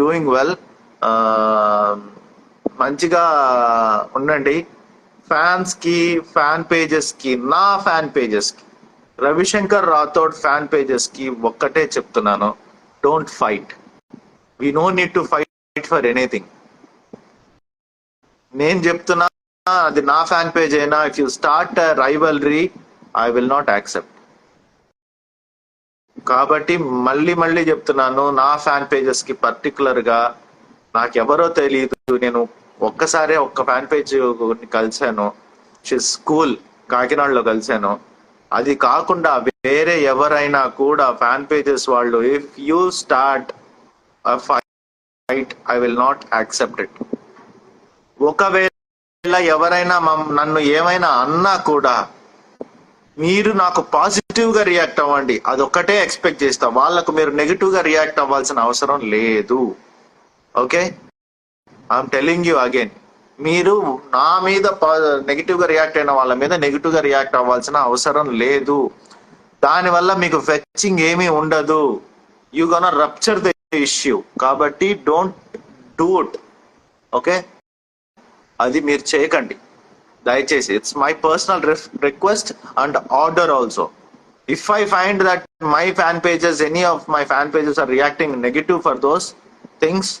Doing well మంచిగా ఉండండి. ఫ్యాన్స్కి ఫ్యాన్ పేజెస్కి నా ఫ్యాన్ పేజెస్కి రవిశంకర్ రాథోడ్ ఫ్యాన్ పేజెస్కి ఒక్కటే చెప్తున్నాను. Don't fight we no need to fight for anything నేను చెప్తున్నా అది నా ఫ్యాన్ పేజ్ అయినా if you start rivalry I will not accept కాబట్టి మళ్ళీ మళ్ళీ చెప్తున్నాను నా ఫ్యాన్ పేజెస్కి పర్టికులర్గా నాకెవరో తెలియదు నేను ఒక్కసారే ఒక్క ఫ్యాన్ పేజ్ కలిశాను. స్కూల్ కాకినాడలో కలిశాను. అది కాకుండా వేరే ఎవరైనా కూడా ఫ్యాన్ పేజెస్ వాళ్ళు if you start fight I will not accept it ఒకవేళ ఎవరైనా మమ్- నన్ను ఏమైనా అన్నా కూడా మీరు నాకు పాజిటివ్గా రియాక్ట్ అవ్వండి. అదొక్కటే ఎక్స్పెక్ట్ చేస్తా. వాళ్ళకు మీరు నెగిటివ్గా రియాక్ట్ అవ్వాల్సిన అవసరం లేదు. Okay I'm telling you again మీరు నా మీద నెగిటివ్గా రియాక్ట్ అయిన వాళ్ళ మీద నెగిటివ్గా రియాక్ట్ అవ్వాల్సిన అవసరం లేదు. దానివల్ల మీకు ఫెచ్చింగ్ ఏమీ ఉండదు. You gonna rupture the issue కాబట్టి డోంట్ డూ ఇట్ ఓకే అది మీరు చేయకండి. దయచేసి it's my personal request and order also if I find that my fan pages any of my fan pages are reacting negative for those things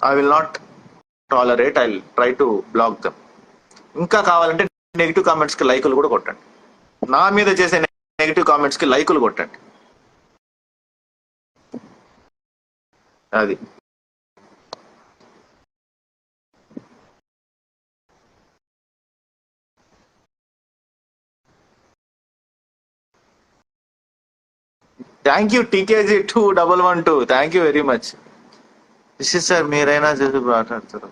I will not tolerate I try to block them ఇంకా కావాలంటే negative కామెంట్స్కి లైకులు కూడా కొట్టండి. నా మీద చేసే negative కామెంట్స్కి లైకులు కొట్టండి. అది. Thank you TKG two double one two thank you very much is sir మీరైనా చూసి మాట్లాడతారు.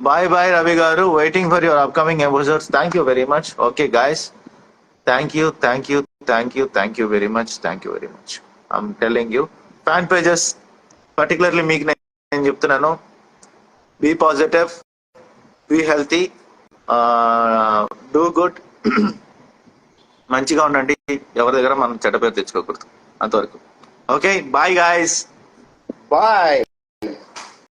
Bye bye Ravi garu. Waiting for your upcoming episodes thank you very much okay guys thank you thank you thank you thank you very much thank you very much I'm telling you fan pages particularly మీకు నేను నేను చెప్తున్నాను. Be positive be healthy do good మంచిగా ఉండండి. ఎవరి దగ్గర మనం చెడ్డ పేరు తెచ్చుకోకూడదు. అంతవరకు. Okay bye guys bye